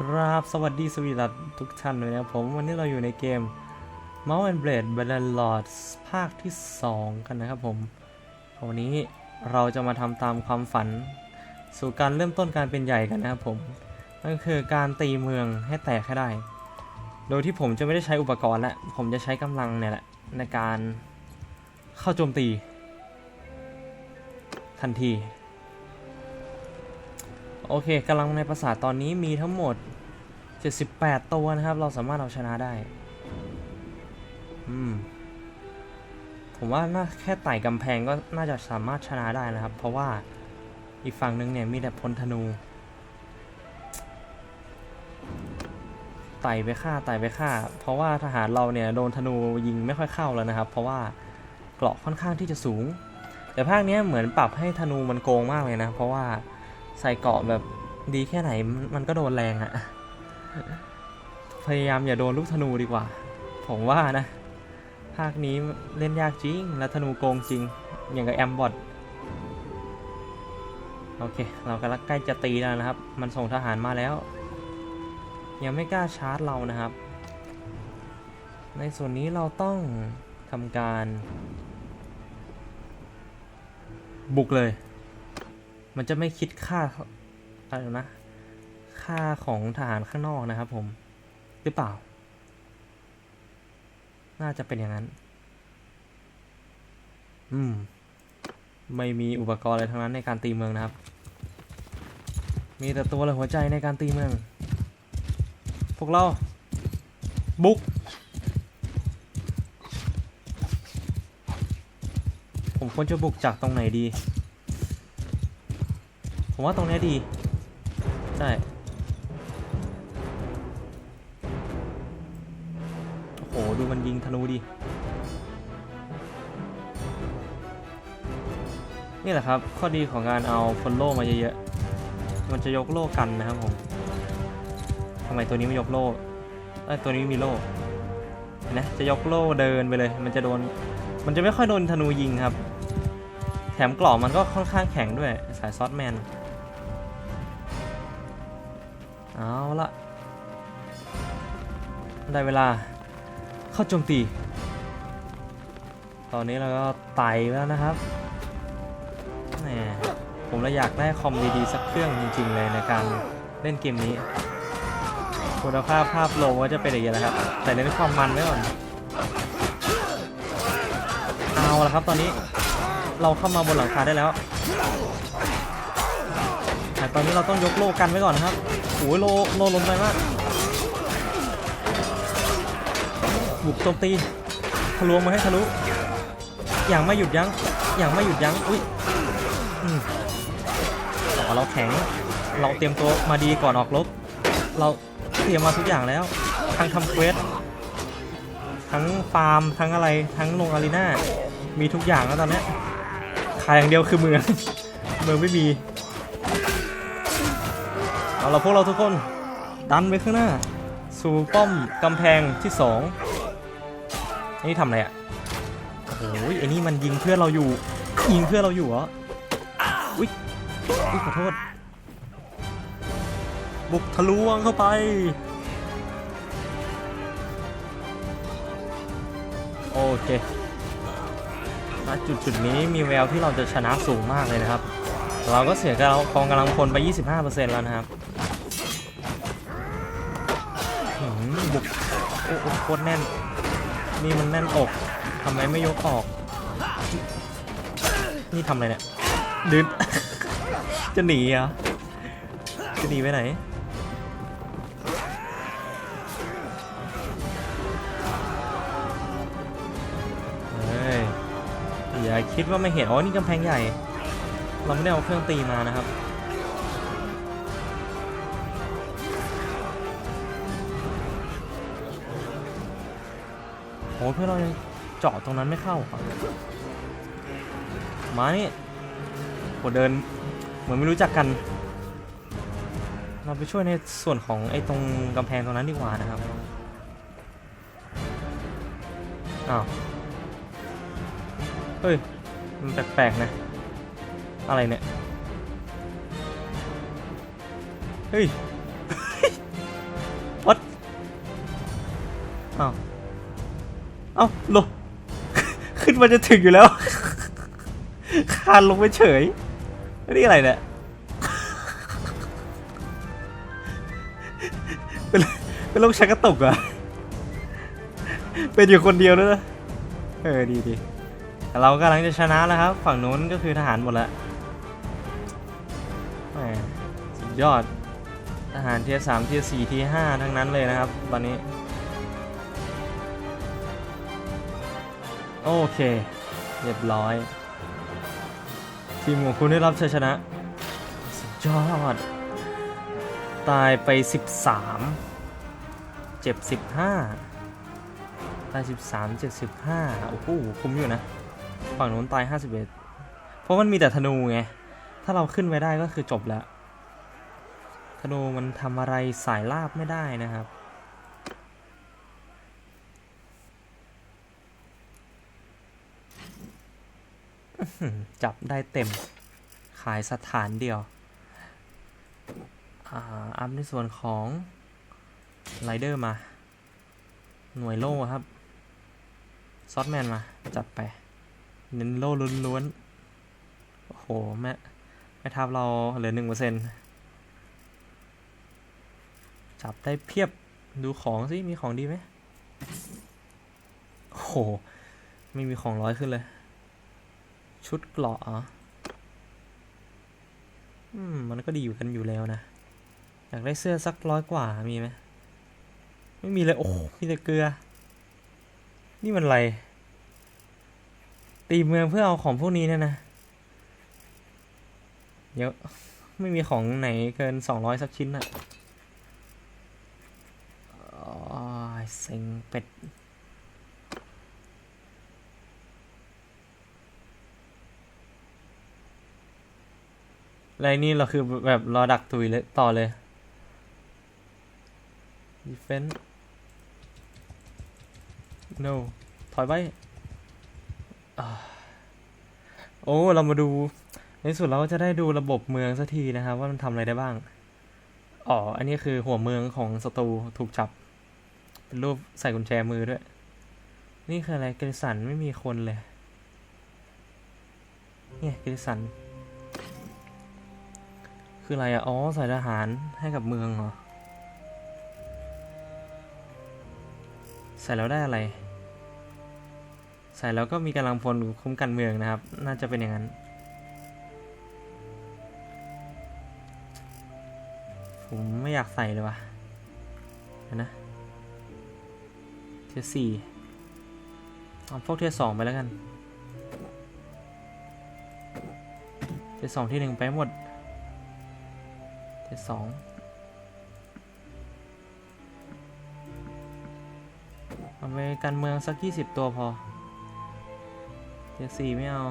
ครับ สวัสดีสวีดัสทุกท่านเลยนะครับผมวันนี้เราอยู่ในเกม Mount and Blade Bannerlords ภาคที่ 2 กันนะครับผมวันนี้เราจะมาทำตามความฝัน สู่การเริ่มต้นการเป็นใหญ่กันนะครับผมนั่นคือการตีเมืองให้แตกให้ได้ โดยที่ผมจะไม่ได้ใช้อุปกรณ์และผมจะใช้กำลังเนี่ยแหละในการเข้าโจมตี ทันที อเคกำลังในปราสาทตอนนี้มีทั้งหมด 78 ตัวนะครับ เราสามารถเอาชนะได้ อืม ผมว่าน่าแค่ไต่กำแพงก็น่าจะสามารถชนะได้นะครับ เพราะว่าอีกฝั่งหนึงเนี่ยมีแต่พลธนู ไต่ไปฆ่าไต่ไปฆ่า เพราะว่าทหารเราเนี่ยโดนธนูยิงไม่ค่อยเข้าแล้วนะครับ เพราะว่าเกราะค่อนข้างที่จะสูง แต่ภาคเนี้ยเหมือนปรับให้ธนูมันโกงมากเลยนะ เพราะว่า ใส่เกาะแบบดีแค่ไหนมันมันก็โดนแรงอะพยายามอย่าโดนลูกธนูดีกว่า ผมว่านะ ภาคนี้เล่นยากจริง และธนูโกงจริง อย่างกับแอมบอดโอเค เรากำลังใกล้จะตีแล้วนะครับ มันส่งทหารมาแล้ว ยังไม่กล้าชาร์จเรานะครับ ในส่วนนี้เราต้องทำการ บุกเลย มันจะไม่คิดค่าอะไรนะ ค่าของทหารข้างนอกนะครับผม หรือเปล่า น่าจะเป็นอย่างนั้น อืม ไม่มีอุปกรณ์อะไรทั้งนั้นในการตีเมืองนะครับ มีแต่ตัวและหัวใจในการตีเมือง พวกเรา บุก ผมควรจะบุกจากตรงไหนดี ผมว่าตรงนี้ดี ใช่โอ้โห ดูมันยิงธนูดิ นี่แหละครับ ข้อดีของการเอาฟอลโล่มาเยอะๆ มันจะยกโล่กันนะครับผมทำไมตัวนี้ไม่ยกโล่เอ้ตัวนี้มีโล่เห็นไหมจะยกโล่เดินไปเลย มันจะโดน มันจะไม่ค่อยโดนธนูยิงครับ แถมกรอบมันก็ค่อนข้างแข็งด้วย สายซอสแมน เอาละได้เวลาเข้าโจมตี ตอนนี้เราก็ไต่แล้วนะครับแหมผมเลยอยากได้คอมดีๆสักเครื่องจริงๆเลยในการเล่นเกมนี้ คุณภาพภาพโลก็จะเป็นอย่างนี้แหละครับ แต่เน้นความมันไว้ก่อน เอาละครับตอนนี้เราเข้ามาบนหลังคาได้แล้วแต่ตอนนี้เราต้องยกโลกันไว้ก่อนนะครับ อ้ยโลโลลงไปมากบุกโจมตีทะลวงมาให้ทะลุอย่างไม่หยุดยัง้งอย่างไม่หยุดยัง้งอุ้ยอืมต่อเราแข็งเราเตรียมตัวมาดีก่อนออกรบเราเตรียมมาทุกอย่างแล้ว ทั้งทำเควสทั้งฟาร์มทั้งอะไรทั้งลงอารีนามีทุกอย่างแล้วตอนนี้ขายอย่างเดียวคือเมืองเมืองไม่มี เอาละพวกเราทุกคนดันไปข้างหน้า สู่ป้อมกำแพงที่สองนี่ทำอะไรอะโอ้โหไอ้นี่มันยิงเพื่อนเราอยู่ ยิงเพื่อนเราอยู่เหรออุ๊ยอุ๊ยขอโทษ บุกทะลวงเข้าไปโอเคณจุดจุดนี้มีแววที่เราจะชนะสูงมากเลยนะครับ เราก็เสียกองกำลังพลไป 25%แล้วนะครับหืมบุก โอ้โหโคตรแน่น นี่มันแน่นอกทำไมไม่ยกออก นี่ทำอะไรเนี่ยดืนจะหนีเหรอจะหนีไปไหนเฮ้ยอย่าคิดว่าไม่เห็น อ๋อ นี่กำแพงใหญ่ เราไม่ได้เอาเครื่องตีมานะครับ อ้เพื่อนเรายังเจาะตรงนั้นไม่เข้าครับมานี่โหเดิน เหมือนไม่รู้จักกัน เราไปช่วยในส่วนของไอ้ตรงกำแพงตรงนั้นดีกว่านะครับอ้าวเฮ้ย มันแปลกๆนะ อะไรเนี่ย เฮ้ยเอ้าว เอ้าลงขึ้นมาจะถึงอยู่แล้ว คานลงไปเฉย นี่อะไรเนี่ย เป็นเป็นโรคชักกระตุกอะเป็นอยู่คนเดียวด้วยนะ เออดีดีเรากำลังจะชนะแล้วครับ ฝั่งนู้นก็คือทหารหมดแล้วสุดยอดทหารเทียสามเทียสี่เทียห้าทั้งนั้นเลยนะครับ ตอนนี้ โอเค เรียบร้อย ทีมของคุณได้รับชัยชนะ สุดยอด ตายไป 13 เจ็บ 15 ตาย 13 เจ็บ 15 โอ้โหคุ้มอยู่นะ ฝั่งนู้นตาย 51 เพราะมันมีแต่ธนูไง ถ้าเราขึ้นไปได้ก็คือจบแล้ว ธนูมันทำอะไรสายลาบไม่ได้นะครับ จับได้เต็ม ขายสถานเดียว อ่า อัพในส่วนของไรเดอร์มา หน่วยโล่ครับ ซอสแมนมา จัดไป เน้นโล่ล้วนๆ โอ้โห แม่แม่ทัพเราเหลือหนึ่งเปอร์เซ็นจับได้เพียบ ดูของสิ มีของดีไหมโอ้โห ไม่มีของร้อยขึ้นเลย ชุดเกราะออืม มันก็ดีอยู่กันอยู่แล้วนะ อยากได้เสื้อสักร้อยกว่ามีไหมไม่มีเลย โอ้มีแต่เกลือ นี่มันอะไร ตีเมืองเพื่อเอาของพวกนี้เนี่ยนะเยอะไม่มีของไหนเกินสองร้อยสักชิ้นอะอ๋อเซ็งเป็ด ไรนี่เราคือแบบรอดักตุยเลยต่อเลย defense no ถอยไปอโอ้ เรามาดู ในสุดเราก็จะได้ดูระบบเมืองสักทีนะครับว่ามันทำอะไรได้บ้าง อ๋อ อันนี้คือหัวเมืองของศัตรูถูกจับ เป็นรูปใส่กุญแจมือด้วย นี่คืออะไรเกลิสันไม่มีคนเลย เนี่ยเกลิสัน คืออะไรอะอ๋อใส่ทหารให้กับเมืองเหรอ ใส่แล้วได้อะไร ใส่แล้วก็มีกำลังพลคุ้มกันเมืองนะครับ น่าจะเป็นอย่างนั้น ผมไม่อยากใส่เลยว่ะนะเทียสี่เอาพวกเทียสองไปแล้วกัน เทียสองที่หนึ่งไปหมด เทียร์สองเอาไปการเมืองสักยี่สิบตัวพอเทียร์สี่ไม่เอา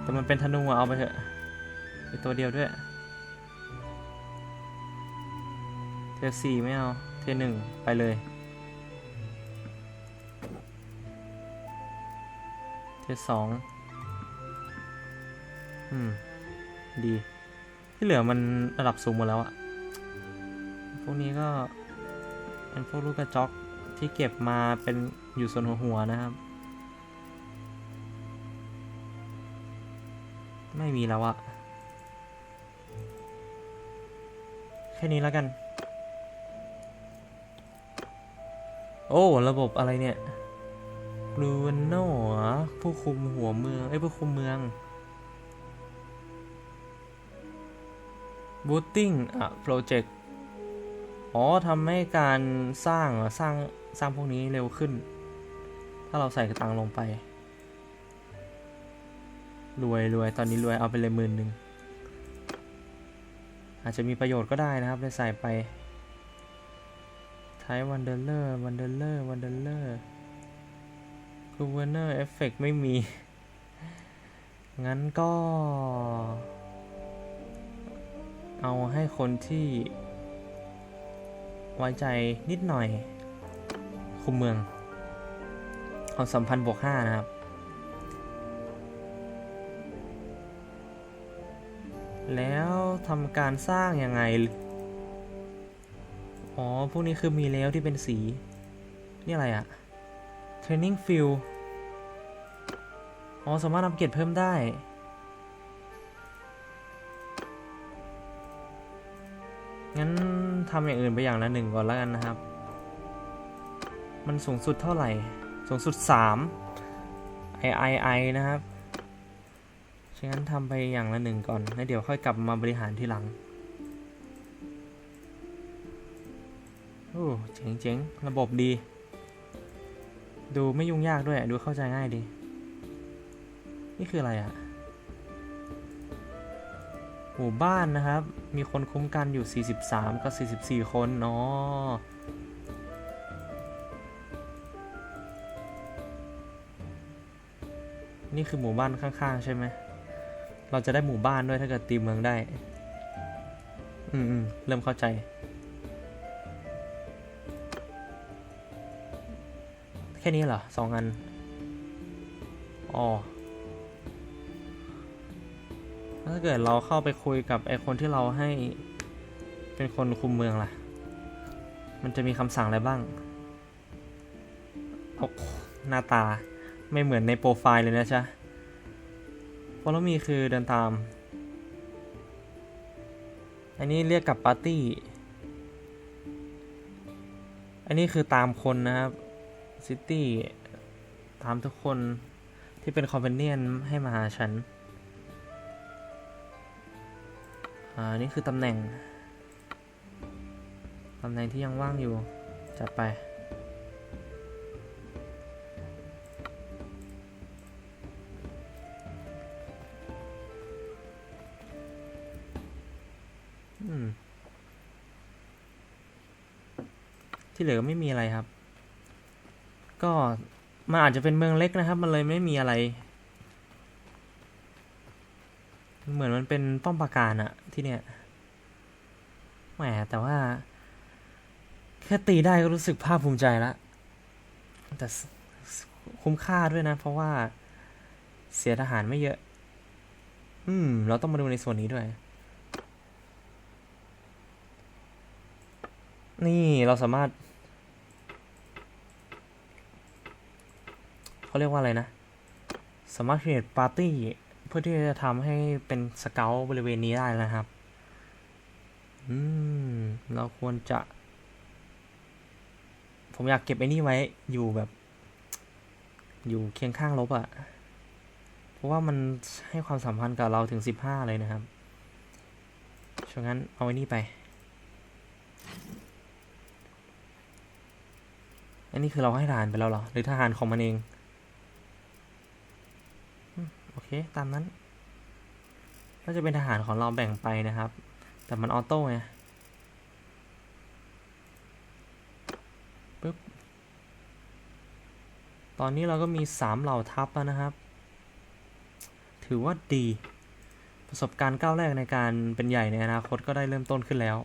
แต่มันเป็นธนูอะเอาไปเถอะไปตัวเดียวด้วยเทียสี่ไม่เอาเทียหนึ่งไปเลยเทียสองอืม ดี ที่เหลือมันระดับสูงหมดแล้วอะพวกนี้ก็เป็นพวกลูกกระจอกที่เก็บมาเป็นอยู่ส่วนหัวหัวๆนะครับ ไม่มีแล้วอะแค่นี้แล้วกัน โอ้ ระบบอะไรเนี่ยบลูโน่ผู้คุมหัวเมือง เอ้ยผู้คุมเมือง บูตติ้งอะโปรเจกต์อ๋อทำให้การสร้างสร้างสร้างพวกนี้เร็วขึ้น ถ้าเราใส่กระตังลงไป รวยรวยตอนนี้รวยเอาไปเลยหมื่นหนึ่ง อาจจะมีประโยชน์ก็ได้นะครับได้ใส่ไปใช้วันเดอร์เลอร์วันเดอร์เลอร์วันเดอร์เลอร์คูเวเนอร์เอฟเฟกไม่มี งั้นก็ เอาให้คนที่ไว้ใจนิดหน่อย คุมเมืองความสัมพันธ์บวกห้านะครับ แล้วทำการสร้างยังไง อ๋อ พวกนี้คือมีแล้วที่เป็นสี นี่อะไรอะ Training Field อ๋อ สามารถอัปเกรดเพิ่มได้ งั้นทำอย่างอื่นไปอย่างละหนึ่งก่อนแล้วกันนะครับ มันสูงสุดเท่าไหร่ สูงสุด 3 i i i นะครับฉะนั้นทำไปอย่างละหนึ่งก่อน แล้วเดี๋ยวค่อยกลับมาบริหารทีหลัง โอ้เจ๋งเจ๋งๆระบบดี ดูไม่ยุ่งยากด้วย ดูเข้าใจง่ายดี นี่คืออะไรอะ่ะ หมู่บ้านนะครับ มีคนคุ้มกันอยู่ 43 กับ 44 คนเนาะนี่คือหมู่บ้านข้างๆ ใช่ไหม เราจะได้หมู่บ้านด้วยถ้าเกิดตีเมืองได้ อืมอืมเริ่มเข้าใจ แค่นี้เหรอสองอัน อ๋อ ถ้าเกิดเราเข้าไปคุยกับไอคนที่เราให้เป็นคนคุมเมืองล่ะ มันจะมีคำสั่งอะไรบ้างโอ้หน้าตาไม่เหมือนในโปรไฟล์เลยนะจ๊ะ follow me คือเดินตาม อันนี้เรียกกับปาร์ตี้ อันนี้คือตามคนนะครับ ซิตี้ ตามทุกคนที่เป็นคอมเ e นเนียนให้มาหาฉัน อ่านี่คือตำแหน่ง ตำแหน่งที่ยังว่างอยู่ จัดไป ที่เหลือไม่มีอะไรครับ ก็มันอาจจะเป็นเมืองเล็กนะครับ มันเลยไม่มีอะไร เห มันเป็นป้อมปราการอะที่เนี่ยแหมแต่ว่า แค่ตีได้ก็รู้สึกภาคภูมิใจละแต่คุ้มค่าด้วยนะ เพราะว่าเสียทหารไม่เยอะ อืม เราต้องมาดูในส่วนนี้ด้วย นี่เราสามารถเขาเรียกว่าอะไรนะ สามารถ create party พื่อที่จะทำให้เป็นสเกลบริเวณนี้ได้นะครับ อืม เราควรจะ ผมอยากเก็บไอ้นี่ไว้อยู่แบบ อยู่เคียงข้างลบอะ่ะ เพราะว่ามันให้ความสัมพันธ์กับเราถึงสิบห้าเลยนะครับฉะนั้นเอาไอ้นี่ไป อันนี้คือเราให้ทหารไปแล้วเหรอ หรือทหารของมันเอง โอเค ตามนั้นก็จะเป็นทหารของเราแบ่งไปนะครับ แต่มันออโต้ไงปึ๊บ ตอนนี้เราก็มีสามเหล่าทัพแล้วนะครับ ถือว่าดี ประสบการณ์ก้าวแรกในการเป็นใหญ่ในอนาคตก็ได้เริ่มต้นขึ้นแล้ว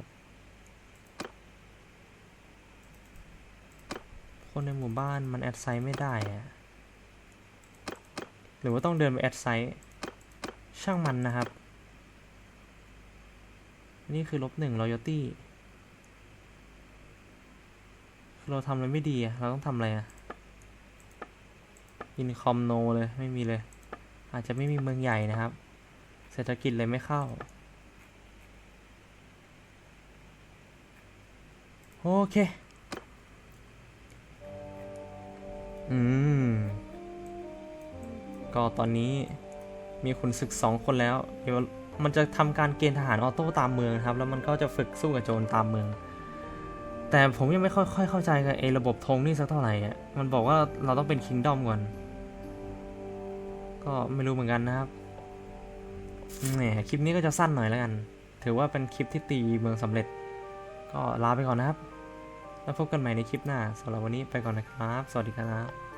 คนในหมู่บ้านมันแอดไซต์ไม่ได้อะ หรือว่าต้องเดินไปแอดไซต์ช่างมันนะครับ นี่คือลบหนึ่ง loyalty คือเราทำอะไรไม่ดีเราต้องทำอะไรอะ income no เลยไม่มีเลย อาจจะไม่มีเมืองใหญ่นะครับ เศรษฐกิจเลยไม่เข้า โอเค อืม ก็ตอนนี้มีขุนศึกสองคนแล้ว เดี๋ยวมันจะทำการเกณฑ์ทหารออโต้ตามเมืองครับ แล้วมันก็จะฝึกสู้กับโจรตามเมือง แต่ผมยังไม่ค่อยเข้าใจกับไอ้ระบบธงนี่สักเท่าไหร่อะ มันบอกว่าเราต้องเป็นคิงดอมก่อน ก็ไม่รู้เหมือนกันนะครับแหมคลิปนี้ก็จะสั้นหน่อยแล้วกัน ถือว่าเป็นคลิปที่ตีเมืองสำเร็จ ก็ลาไปก่อนนะครับ แล้วพบกันใหม่ในคลิปหน้าสำหรับวันนี้ไปก่อนนะครับ สวัสดีครับ